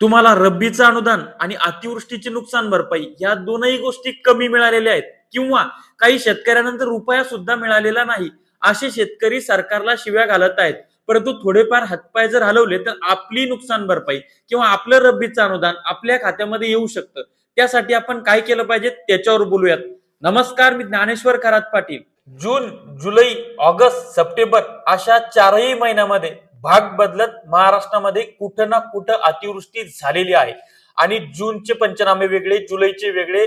तुम्हाला रब्बीचं अनुदान आणि अतिवृष्टीची नुकसान भरपाई या दोनही गोष्टी कमी मिळालेल्या आहेत. किंवा काही शेतकऱ्यानंतर रुपया सुद्धा मिळालेला नाही असे शेतकरी सरकारला शिव्या घालत आहेत. परंतु थोडेफार हातपाय जर हलवले तर आपली नुकसान भरपाई किंवा आपलं रब्बीचं अनुदान आपल्या खात्यामध्ये येऊ शकतं. त्यासाठी आपण काय केलं पाहिजे त्याच्यावर बोलूयात. नमस्कार मी ज्ञानेश्वर खरात पाटील. जून जुलै ऑगस्ट सप्टेंबर अशा चारही महिन्यामध्ये भाग बदलत महाराष्ट्रामध्ये कुठं ना कुठं अतिवृष्टी झालेली आहे. आणि जूनचे पंचनामे वेगळे जुलैचे वेगळे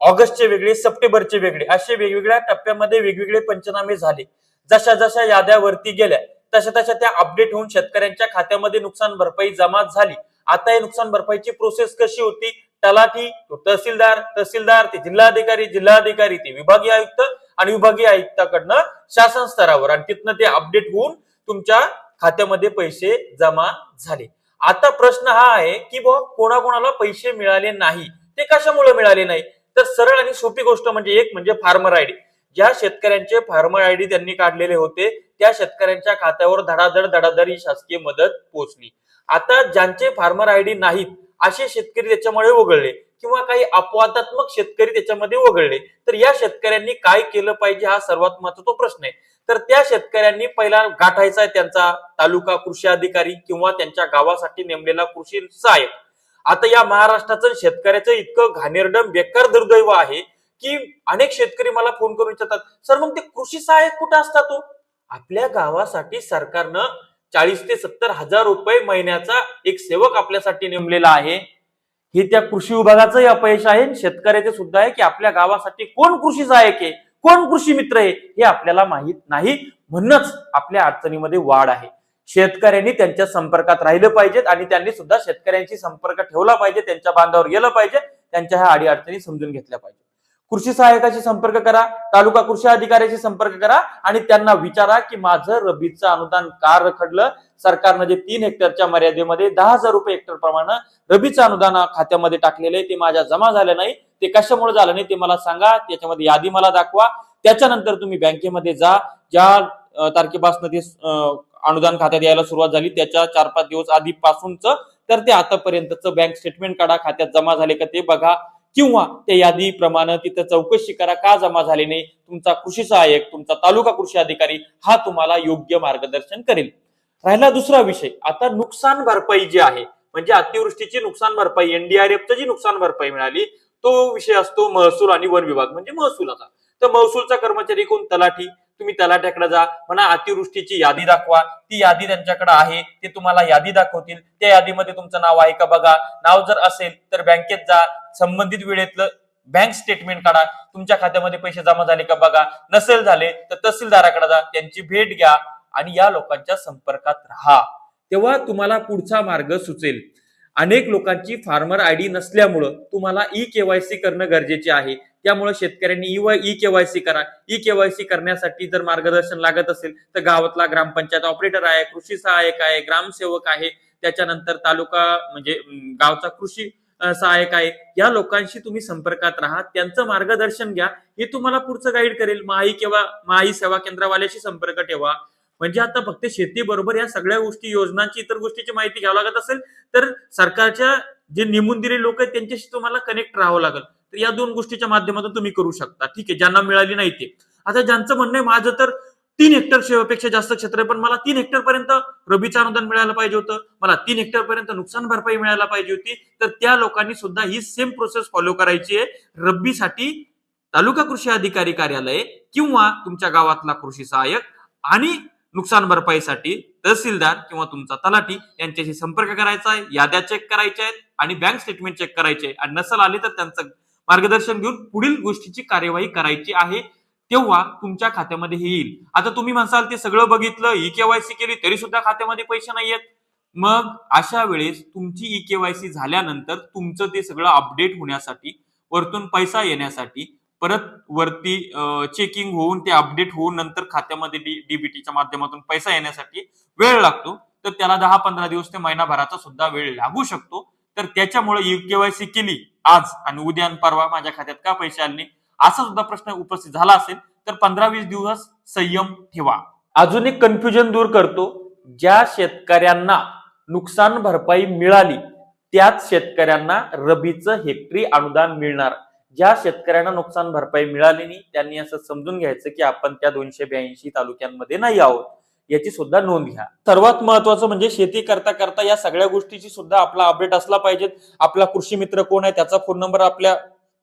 ऑगस्टचे वेगळे सप्टेंबरचे वेगळे असे वेगवेगळ्या टप्प्यामध्ये वेगवेगळे पंचनामे झाले. जशा जशा याद्यावरती गेल्या तशा तशा त्या अपडेट होऊन शेतकऱ्यांच्या खात्यामध्ये नुकसान भरपाई जमा झाली. आता या नुकसान भरपाईची प्रोसेस कशी होती? तलाठी तहसीलदार तहसीलदार ते जिल्हाधिकारी जिल्हाधिकारी ते विभागीय आयुक्त आणि विभागीय आयुक्ताकडनं शासन स्तरावर. आणि तिथनं ते अपडेट होऊन तुमच्या खात्यामध्ये पैसे जमा झाले. आता प्रश्न हा आहे की बुवा कोणाकोणाला पैसे मिळाले नाही? ते कशामुळे मिळाले नाही? तर सरळ आणि सोपी गोष्ट म्हणजे एक म्हणजे फार्मर आयडी ज्या शेतकऱ्यांचे फार्मर आयडी त्यांनी काढलेले होते त्या शेतकऱ्यांच्या खात्यावर धडाधड धडाधड ही शासकीय मदत पोहोचली. आता ज्यांचे फार्मर आयडी नाहीत असे शेतकरी त्याच्यामुळे वगळले. किंवा काही अपवादात्मक शेतकरी त्याच्यामध्ये वगळले तर या शेतकऱ्यांनी काय केलं पाहिजे हा सर्वात महत्त्वाचा प्रश्न आहे. तर त्या शेतकऱ्यांनी पहिला गाठायचा आहे त्यांचा तालुका कृषी अधिकारी किंवा त्यांच्या गावासाठी नेमलेला कृषी सहाय्यक. आता या महाराष्ट्राचं शेतकऱ्याचं इतकं घाणेरडम बेकार दुर्दैव आहे की अनेक शेतकरी मला फोन करून विचारतात सर मग ते कृषी सहाय्यक कुठं असतात तो? आपल्या गावासाठी सरकारनं चाळीस ते सत्तर हजार रुपये महिन्याचा एक सेवक आपल्यासाठी नेमलेला आहे. हे त्या कृषी विभागाचंही अपयश आहे शेतकऱ्याचे सुद्धा आहे की आपल्या गावासाठी कोण कृषी सहाय्यक आहे? कोण कृषी मित्र आहे? हे आपल्याला माहीत नाही. म्हणूनच आपल्या अडचणीमध्ये वाढ आहे. शेतकऱ्यांनी त्यांच्या संपर्कात राहिलं पाहिजेत आणि त्यांनी सुद्धा शेतकऱ्यांशी संपर्क ठेवला पाहिजे त्यांच्या बांधावर गेलं पाहिजे त्यांच्या ह्या अडी अडचणी समजून घेतल्या पाहिजे. कृषी सहाय्यकाशी संपर्क करा तालुका कृषी अधिकाऱ्याशी संपर्क करा आणि त्यांना विचारा की माझं रबीचं अनुदान का रखडलं? सरकारनं जे तीन हेक्टरच्या मर्यादेमध्ये दहा हजार रुपये हेक्टर प्रमाणे रबीचं अनुदान खात्यामध्ये टाकलेलं आहे ते माझ्या जमा झालं नाही. ते कशामुळे झालं नाही ते मला सांगा त्याच्यामध्ये यादी मला दाखवा. त्याच्यानंतर तुम्ही बँकेमध्ये जा ज्या तारखेपासून ते अनुदान खात्यात यायला सुरुवात झाली त्याच्या चार पाच दिवस आधीपासूनच तर ते आतापर्यंतचं बँक स्टेटमेंट काढा खात्यात जमा झाले का ते बघा. किंवा त्या यादीप्रमाणे तिथं चौकशी करा का जमा झाली नाही तुमचा कृषी सहाय्यक तुमचा तालुका कृषी अधिकारी हा तुम्हाला योग्य मार्गदर्शन करेल. राहिला दुसरा विषय आता नुकसान भरपाई जी आहे म्हणजे अतिवृष्टीची नुकसान भरपाई एनडीआरएफचं जी नुकसान भरपाई मिळाली तो विषय असतो महसूल आणि वन विभाग म्हणजे महसुलाचा तर महसूलचा कर्मचारी कोण? तलाठी. तुम्ही तलाट्याकडे जा म्हणा अतिवृष्टीची यादी दाखवा. ती यादी त्यांच्याकडे आहे ते तुम्हाला यादी दाखवतील. त्या यादीमध्ये तुमचं नाव आहे का बघा. नाव जर असेल तर बँकेत जा. संबंधित वेळेतलं बँक स्टेटमेंट काढा. तुमच्या खात्यामध्ये पैसे जमा झाले का बघा. नसेल झाले तर तहसीलदाराकडे जा. त्यांची भेट घ्या आणि या लोकांच्या संपर्कात राहा. तेव्हा तुम्हाला पुढचा मार्ग सुचेल. अनेक लोकांची फार्मर आयडी नसल्यामुळं तुम्हाला ई केवायसी करणं गरजेचे आहे. त्यामुळे शेतकऱ्यांनी ई केवायसी करा. ई केवायसी करण्यासाठी जर मार्गदर्शन लागत असेल तर गावातला ग्रामपंचायत ऑपरेटर आहे कृषी सहाय्यक आहे ग्रामसेवक आहे. त्याच्यानंतर तालुका म्हणजे गावचा कृषी सहाय्यक आहे. या लोकांशी तुम्ही संपर्कात राहा. त्यांचं मार्गदर्शन घ्या. हे तुम्हाला पुढचं गाईड करेल. माही किंवा माई सेवा केंद्रवाल्याशी संपर्क ठेवा. म्हणजे आता फक्त शेतीबरोबर या सगळ्या गोष्टी योजनांची इतर गोष्टीची माहिती घ्यावं लागत असेल तर सरकारच्या जे नेमून दिले लोक आहेत त्यांच्याशी तुम्हाला कनेक्ट राहावं लागेल. तर या दोन गोष्टीच्या माध्यमातून तुम्ही करू शकता. ठीक आहे ज्यांना मिळाली नाही ते. आता ज्यांचं म्हणणं आहे माझं तर तीन हेक्टरपेक्षा जास्त क्षेत्र आहे पण मला तीन हेक्टर पर्यंत रबीचं अनुदान मिळायला पाहिजे होतं. मला तीन हेक्टर पर्यंत नुकसान भरपाई मिळायला पाहिजे होती. तर त्या लोकांनी सुद्धा ही सेम प्रोसेस फॉलो करायची आहे. रब्बीसाठी तालुका कृषी अधिकारी कार्यालय किंवा तुमच्या गावातला कृषी सहाय्यक आणि नुकसान भरपाईसाठी तहसीलदार किंवा तुमचा तलाठी यांच्याशी संपर्क करायचा आहे. याद्या चेक करायच्या आहेत आणि बँक स्टेटमेंट चेक करायचे आहे. आणि नसल आले तर त्यांचं मार्गदर्शन घेऊन पुढील गोष्टीची कार्यवाही करायची आहे. तेव्हा तुमच्या खात्यामध्ये हे येईल. आता तुम्ही म्हणसाल ते सगळं बघितलं ई केवायसी केली तरी सुद्धा खात्यामध्ये पैसे नाहीयेत मग अशा वेळेस तुमची ई केवायसी झाल्यानंतर तुमचं ते सगळं अपडेट होण्यासाठी वरतून पैसा येण्यासाठी परत वरती चेकिंग होऊन ते अपडेट होऊन नंतर खात्यामध्ये डीबीटीच्या माध्यमातून पैसा येण्यासाठी वेळ लागतो. तर त्याला दहा पंधरा दिवस ते महिनाभराचा सुद्धा वेळ लागू शकतो. तर त्याच्यामुळे युकेवायसी केली आज आणि उद्या परवा माझ्या खात्यात का पैसे आले असा सुद्धा प्रश्न उपस्थित झाला असेल. तर पंधरा वीस दिवस संयम ठेवा. अजून एक कन्फ्युजन दूर करतो. ज्या शेतकऱ्यांना नुकसान भरपाई मिळाली त्याच शेतकऱ्यांना रबीचं हेक्टरी अनुदान मिळणार. ज्या शेतकऱ्यांना नुकसान भरपाई मिळाली नाही त्यांनी असं समजून घ्यायचं की आपण त्या दोनशे ब्याऐंशी तालुक्यांमध्ये नाही आहोत. याची सुद्धा नोंद घ्या. सर्वात महत्वाचं म्हणजे शेती करता करता या सगळ्या गोष्टीची सुद्धा आपला अपडेट असला पाहिजे आपला कृषी मित्र कोण आहे त्याचा फोन नंबर आपल्या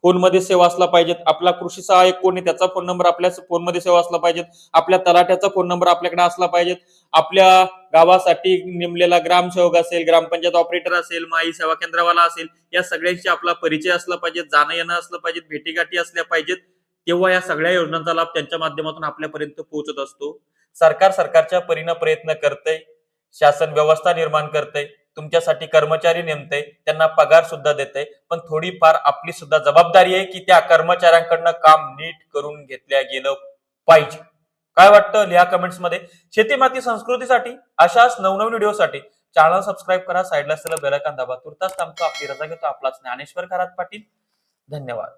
फोनमध्ये सेवा असला पाहिजेत. आपला कृषी सहाय्यक कोण आहे त्याचा फोन नंबर आपल्या फोनमध्ये सेवा असला पाहिजेत. आपल्या तलाठ्याचा फोन नंबर आपल्याकडे असला पाहिजेत. आपल्या गावासाठी नेमलेला ग्रामसेवक असेल ग्रामपंचायत ऑपरेटर असेल माई सेवा केंद्रवाला असेल या सगळ्यांशी आपला परिचय असला पाहिजे जाणं येणं असलं पाहिजे भेटीगाठी असल्या पाहिजेत तेव्हा या सगळ्या योजनांचा लाभ त्यांच्या माध्यमातून आपल्यापर्यंत पोहोचत असतो. सरकार सरकारच्या परीनं प्रयत्न करतंय शासन व्यवस्था निर्माण करतंय. तुमच्यासाठी कर्मचारी नेमतंय त्यांना पगार सुद्धा देतंय पण थोडीफार आपली सुद्धा जबाबदारी आहे की त्या कर्मचाऱ्यांकडनं काम नीट करून घेतल्या गेलं पाहिजे. काय वाटतं लिहा कमेंट्समध्ये शेती माती संस्कृतीसाठी अशाच नवनवीन व्हिडिओसाठी चॅनल सबस्क्राईब करा साईडला असलेलं बेलकान दाबा. तुर्तास थांबतो आपली रजा घेतो आपला ज्ञानेश्वर खरात पाटील. धन्यवाद.